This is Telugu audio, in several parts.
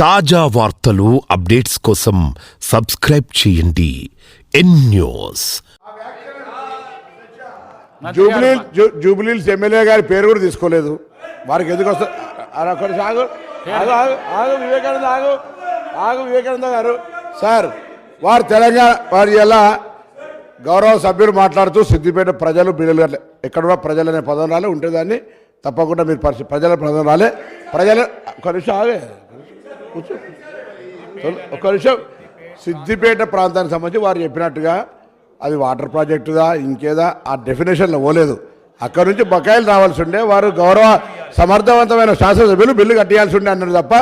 తాజా వార్తలు అప్డేట్స్ కోసం సబ్స్క్రైబ్ చేయండి. N news. జూబ్లీ జూ- జూబ్లీహిల్స్ ఎమ్మెల్యే గారి పేరు కూడా తీసుకోలేదు. వారికి ఎందుకు ఒకటి ఆగు. ఆగు ఆగు వివేకానంద ఆగు. ఆగు వివేకానంద గారు. సార్ వారు తెలంగాణ వారి ఎలా గౌరవ సభ్యులు మాట్లాడుతూ సిద్దిపేట ప్రజలు బిడ్డలు ఎక్కడ కూడా ప్రజలు అనే పదం రాలే ఉంటే దాన్ని తప్పకుండా మీరు పరిస్థితి ప్రజల పదం రాలే. ప్రజల నిమిషం ఆగే. కూర్చో. ఒక నిమిషం. సిద్దిపేట ప్రాంతానికి సంబంధించి వారు చెప్పినట్టుగా అది వాటర్ ప్రాజెక్టుదా ఇంకేదా ఆ డెఫినేషన్లో పోలేదు. అక్కడ నుంచి బకాయిలు రావాల్సి ఉండే వారు గౌరవ సమర్థవంతమైన శాసనసభ్యులు బిల్లు కట్టేయాల్సి ఉండే అన్నారు తప్ప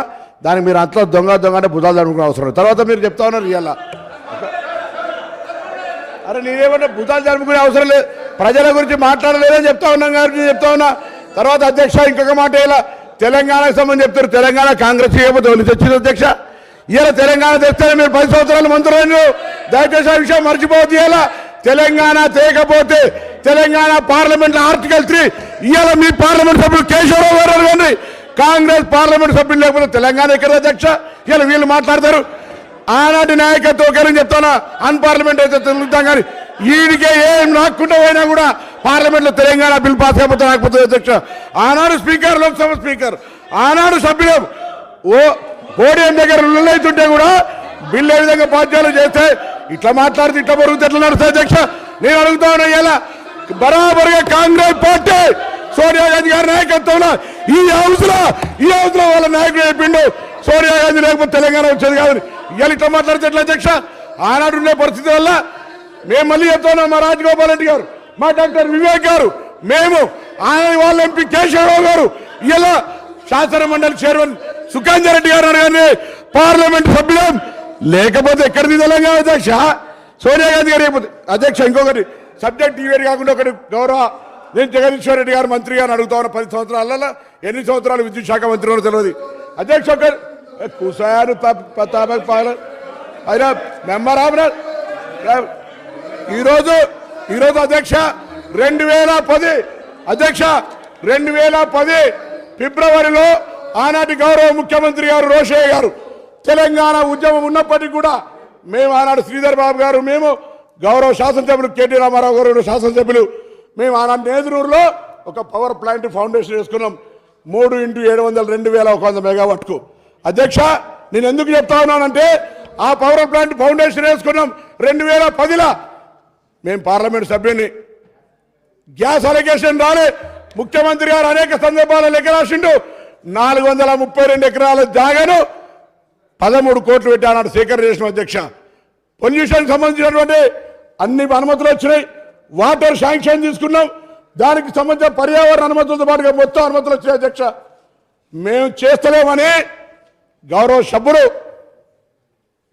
దానికి మీరు అంతలో దొంగ దొంగ అంటే బుధాలు జరుపుకునే అవసరం తర్వాత మీరు చెప్తా ఉన్నారు ఇవాళ. అరే నేనేమన్నా భూతాలు జరుపుకునే అవసరం లేదు. ప్రజల గురించి మాట్లాడలేదని చెప్తా ఉన్నాం గారికి చెప్తా ఉన్నా. తర్వాత అధ్యక్ష ఇంకొక మాట ఇలా తెలంగాణకు సంబంధించి చెప్తారు. తెలంగాణ కాంగ్రెస్ చేయకపోతే వాళ్ళు తెచ్చింది అధ్యక్ష. ఇలా తెలంగాణ తెస్తే మీరు పది సంవత్సరాలు మంత్రులు దయచేసి ఆ విషయం మర్చిపోవద్దు ఇలా తెలంగాణ తేకపోతే తెలంగాణ పార్లమెంట్ ఆర్టికల్ త్రీ. ఇవాళ మీ పార్లమెంట్ సభ్యులు కేశవరావు గారు కానీ కాంగ్రెస్ పార్లమెంట్ సభ్యులు లేకపోతే తెలంగాణ ఎక్కడ అధ్యక్ష? ఇలా వీళ్ళు మాట్లాడతారు. ఆనాటి నాయకత్వం ఒకరని చెప్తానా? అన్పార్లమెంట్ అయితే తెలుగుతాం కానీ ఈడికే ఏం రాకుండా పోయినా కూడా పార్లమెంట్లో తెలంగాణ బిల్ పాస్ అయిపోతే రాకపోతే అధ్యక్ష. ఆనాడు స్పీకర్ లోక్సభ స్పీకర్ ఆనాడు సభ్యులు. ఓ పోడియం దగ్గర లొల్లైతుంటే కూడా బిల్ ఏ విధంగా బాధ్యాలు చేస్తే ఇట్లా మాట్లాడితే ఇట్లా పొరుగుతే ఎట్లా నడుస్తాయి అధ్యక్ష? నేను అడుగుతా ఉన్నా ఇలా బరాబరుగా కాంగ్రెస్ పార్టీ సోనియా గాంధీ గారి నాయకత్వంలో ఈ హౌస్లో ఈ హౌస్లో వాళ్ళ నాయకుడు చెప్పిండు సోనియా గాంధీ లేకపోతే తెలంగాణ వచ్చేది కాదు ఇవాళ ఇట్లా మాట్లాడితే ఎట్లా అధ్యక్ష? ఆనాడు ఉండే పరిస్థితి వల్ల మేము మళ్ళీ చెప్తున్నాం మా రాజగోపాల్ రెడ్డి గారు మా డాక్టర్ వివేక్ గారు మేము ఆయన వాళ్ళ ఎంపీ కేశవరావు గారు ఇలా శాసన మండలి చైర్మన్ సుఖాంజర్ రెడ్డి గారు కానీ పార్లమెంట్ సభ్యులం లేకపోతే ఎక్కడిది తెలంగాణ అధ్యక్ష? సోనియా గాంధీ గారు అయిపోతే అధ్యక్ష ఇంకొకటి సబ్జెక్ట్ ఈ కాకుండా ఒకటి గౌరవ నేను జగదీశ్వర్ రెడ్డి గారు మంత్రి గారు అడుగుతా ఉన్న పది సంవత్సరాలలో ఎన్ని సంవత్సరాలు విద్యుత్ శాఖ మంత్రి ఉన్నారో తెలియదు అధ్యక్ష ఒకరు కుసారు పాల అయినా మెంబర్ ఆఫ్ ఈరోజు ఈరోజు అధ్యక్ష రెండు వేల పది అధ్యక్ష రెండు వేల పది ఫిబ్రవరిలో ఆనాటి గౌరవ ముఖ్యమంత్రి గారు రోషయ్య గారు తెలంగాణ ఉద్యమం ఉన్నప్పటికీ కూడా మేము ఆనాడు శ్రీధర్ బాబు గారు మేము గౌరవ శాసనసభ్యులు కేటీ రామారావు గారు శాసనసభ్యులు మేము ఆనాడు నేదురూరులో ఒక పవర్ ప్లాంట్ ఫౌండేషన్ వేసుకున్నాం. మూడు ఇంటూ ఏడు వందల రెండు వేల ఒక వంద మెగావాట్కు. అధ్యక్ష నేను ఎందుకు చెప్తా ఉన్నానంటే ఆ పవర్ ప్లాంట్ ఫౌండేషన్ వేసుకున్నాం రెండు వేల పదిలో. మేము పార్లమెంట్ సభ్యుని. గ్యాస్ అలొకేషన్ రాలే. ముఖ్యమంత్రి గారు అనేక సందర్భాలు లెక్క రాసిండు. నాలుగు వందల ముప్పై రెండు ఎకరాల జాగాను పదమూడు కోట్లు పెట్టి ఆనాడు సేకరణ చేసిన అధ్యక్ష. పొల్యూషన్ సంబంధించినటువంటి అన్ని అనుమతులు వచ్చినాయి. వాటర్ శాంక్షన్ తీసుకున్నాం. దానికి సంబంధించిన పర్యావరణ అనుమతులతో పాటుగా మొత్తం అనుమతులు వచ్చినాయి అధ్యక్ష. మేము చేస్తలేమని గౌరవ సభ్యులు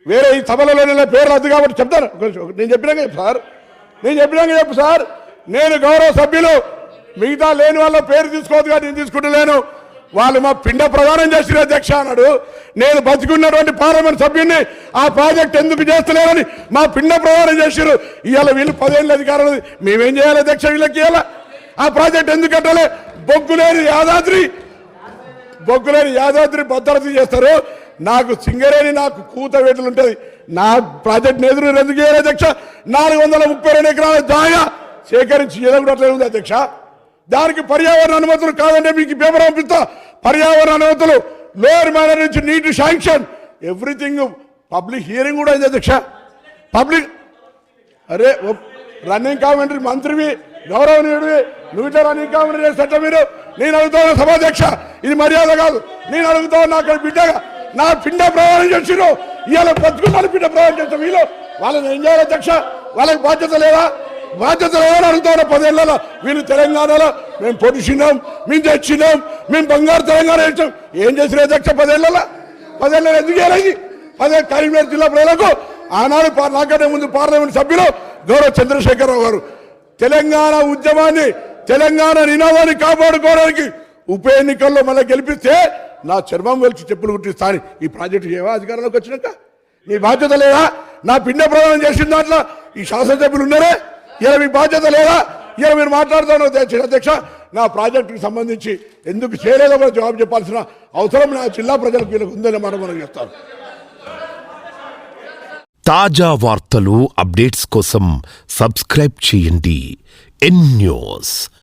వేరే ఈ సభలలో నేను పేరు రద్దు కాబట్టి చెప్తాను. నేను చెప్పినాక సార్? నేను చెప్పినాక చెప్పు సార్ నేను గౌరవ సభ్యులు. మిగతా లేని వాళ్ళ పేరు తీసుకోవద్దు కానీ నేను తీసుకుంటలేను. వాళ్ళు మా పిండ ప్రదానం చేసిన అధ్యక్ష అన్నాడు. నేను బతికున్నటువంటి పార్లమెంట్ సభ్యుని ఆ ప్రాజెక్ట్ ఎందుకు చేస్తలేరని మా పిండ ప్రదానం చేశారు ఇవాళ వీళ్ళు పదేళ్ళు అధికారం మేమేం చేయాలి అధ్యక్ష వీళ్ళకి ఇవాళ? ఆ ప్రాజెక్ట్ ఎందుకు కట్టాలి? బొగ్గులేని యాదాద్రి బొగ్గులేని యాదాద్రి భద్రత చేస్తారు. నాకు సింగరేణి నాకు కూత వేటలు ఉంటుంది. నా ప్రాజెక్ట్ ఎదురు ఎందుకు చేయాలి అధ్యక్ష. నాలుగు వందల ముప్పై రెండు ఎకరాల జాగా సేకరించి ఎదగడట్లేదు ఉంది అధ్యక్ష. దానికి పర్యావరణ అనుమతులు కాదంటే మీకు పేపర్ పంపిస్తా. పర్యావరణ అనుమతులు లోయర్ మేనర్ నుంచి నీటి శాంక్షన్. ఎవ్రీథింగ్ పబ్లిక్ హియరింగ్ కూడా అయింది అధ్యక్ష. పబ్లిక్ అరే రన్నింగ్ కామెంటరీ మంత్రివి గౌరవనీయుడివి నువ్వు ఇట్లా రన్నింగ్ కామెంటరీ చేస్తే మీరు? నేను అడుగుతాను సభాధ్యక్ష ఇది మర్యాద కాదు. నేను అడుగుతాను నాకు బిడ్డగా నా పిండ ప్రయాణం చేసిరు ఇవాళ బతుకున్నాను పిండ ప్రయాణం వీళ్ళు వాళ్ళని ఏం చేయాలి అధ్యక్ష? వాళ్ళకి బాధ్యత లేదా? బాధ్యత లేదని అడుగుతారు పదేళ్ళలో వీళ్ళు తెలంగాణలో మేము పొడిచినాం మేము తెచ్చినాం మేము బంగారు తెలంగాణ ఇచ్చాం ఏం చేసిన అధ్యక్ష పదేళ్ళలో? పదేళ్ళలో ఎందుకు చేయాలి అదే కరీంనగర్ జిల్లా ప్రజలకు ఆనాడు నాకంటే ముందు పార్లమెంట్ సభ్యులు గౌరవ చంద్రశేఖరరావు గారు. తెలంగాణ ఉద్యమాన్ని తెలంగాణ నినాదాన్ని కాపాడుకోవడానికి ఉప ఎన్నికల్లో మళ్ళీ గెలిపిస్తే నా చర్మం వెలిచి చెప్పులు కుట్టిస్తా ఈ ప్రాజెక్టు ఏవా అధికారంలోకి వచ్చినాక? నీ బాధ్యత లేదా? నా పిండ ప్రదానం చేసిన దాంట్లో ఈ శాసనసభ్యులు ఉన్నారే? ఇలా మీ బాధ్యత లేదా? ఇలా మీరు మాట్లాడుతాను అధ్యక్ష నా ప్రాజెక్టుకి సంబంధించి ఎందుకు చేయలేదో కూడా జవాబు చెప్పాల్సిన అవసరం నా జిల్లా ప్రజలకు వీళ్ళకు ఉందని మనం మనం చెప్తాను తాజా వార్తలు అప్డేట్స్ కోసం సబ్స్క్రైబ్ చేయండి. N news